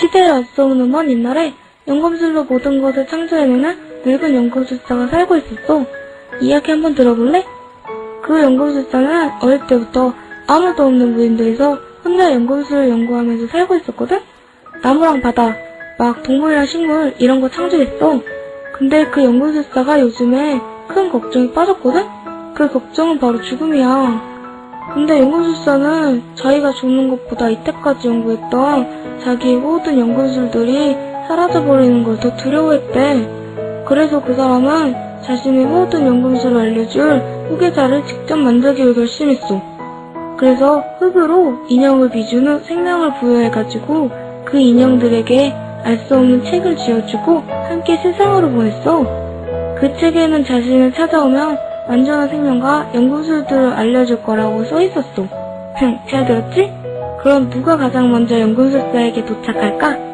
시대를 앞서오는 먼 옛날에 연금술로 모든 것을 창조해내는 늙은 연금술사가 살고 있었어. 이야기 한번 들어볼래? 그 연금술사는 어릴 때부터 아무도 없는 무인도에서 혼자 연금술을 연구하면서 살고 있었거든? 나무랑 바다, 막 동물이랑 식물 이런 거 창조했어. 근데 그 연금술사가 요즘에 큰 걱정이 빠졌거든? 그 걱정은 바로 죽음이야. 근데 연금술사는 자기가 죽는 것보다 이때까지 연구했던 자기의 모든 연금술들이 사라져버리는 걸 더 두려워했대. 그래서 그 사람은 자신의 모든 연금술을 알려줄 후계자를 직접 만들기로 결심했어. 그래서 흙으로 인형을 빚은 후 생명을 부여해가지고 그 인형들에게 알 수 없는 책을 지어주고 함께 세상으로 보냈어. 그 책에는 자신을 찾아오면 완전한 생명과 연금술들을 알려줄 거라고 써 있었어. 흠, 잘 들었지? 그럼 누가 가장 먼저 연금술사에게 도착할까?